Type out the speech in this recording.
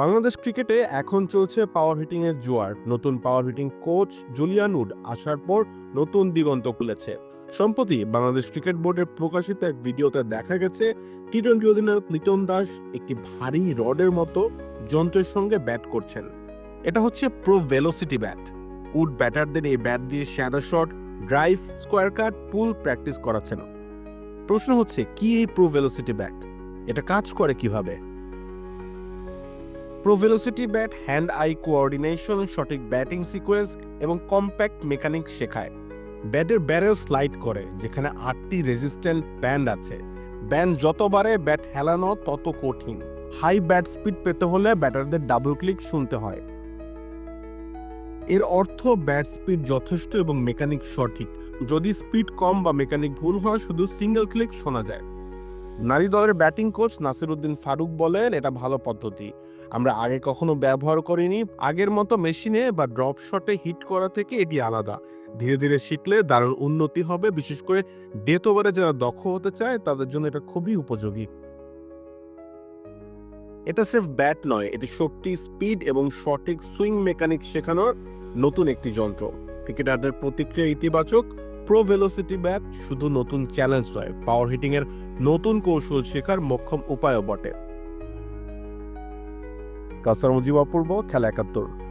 বাংলাদেশ ক্রিকেটে এখন চলছে পাওয়ার হিটিং এর জোয়ার। নতুন power hitting coach Julian Wood আসার পর নতুন দিগন্ত খুলেছে। সম্প্রতি বাংলাদেশ ক্রিকেট বোর্ডের প্রকাশিত এক ভিডিওতে দেখা গেছে টি টোয়েন্টি অধিনায়ক লিটন দাস একটি ভারী রডের মতো যন্ত্রের সঙ্গে ব্যাট করছেন। এটা হচ্ছে প্রো ভেলোসিটি ব্যাট উড ব্যাটারদের এই ব্যাট দিয়ে shadow shot drive square cut pull practice করাচ্ছেন। প্রশ্ন হচ্ছে, কি এই প্রো ভেলোসিটি ব্যাট এটা কাজ করে কীভাবে? ProVelocity bat hand eye coordination সঠিক ব্যাটিং সিকোয়েন্স এবং কম্প্যাক্ট মেকানিক শেখায়। ব্যাটের ব্যারেও স্লাইড করে, যেখানে আটটি রেজিস্ট্যান্ট ব্যান্ড আছে। ব্যান্ড যত বাড়ে ব্যাট হেলানো তত কঠিন। হাই ব্যাট স্পিড পেতে হলে ব্যাটারদের ডাবল ক্লিক শুনতে হয়। এর অর্থ ব্যাট স্পিড যথেষ্ট এবং মেকানিক সঠিক। যদি স্পিড কম বা মেকানিক ভুল হয়, শুধু সিঙ্গেল ক্লিক শোনা যায়। নারী দলের ব্যাটিং কোচ নাসিরউদ্দিন ফারুক বলেন, এটা ভালো পদ্ধতি। আমরা আগে কখনো ব্যবহার করিনি। আগের মতো মেশিনে বা ড্রপ শটে হিট করা থেকে এটি আলাদা। ধীরে ধীরে শিখলে দারুণ উন্নতি হবে। বিশেষ করে ডেথ ওভারে যারা দক্ষ হতে চায়, তাদের জন্য এটা খুবই উপযোগী। এটা সির্ফ ব্যাট নয়, এটি শক্তি, স্পিড এবং সঠিক সুইং মেকানিক শেখানোর নতুন একটি যন্ত্র। ক্রিকেটারদের প্রতিক্রিয়া ইতিবাচক প্রো ভেলোসিটি ব্যাট শুধু নতুন চ্যালেঞ্জ নয় পাওয়ার হিটিং এর নতুন কৌশল শেখার মক্ষম উপায়ও বটে। কাসার মুজিব অপূর্ব, খেলা একাত্তর।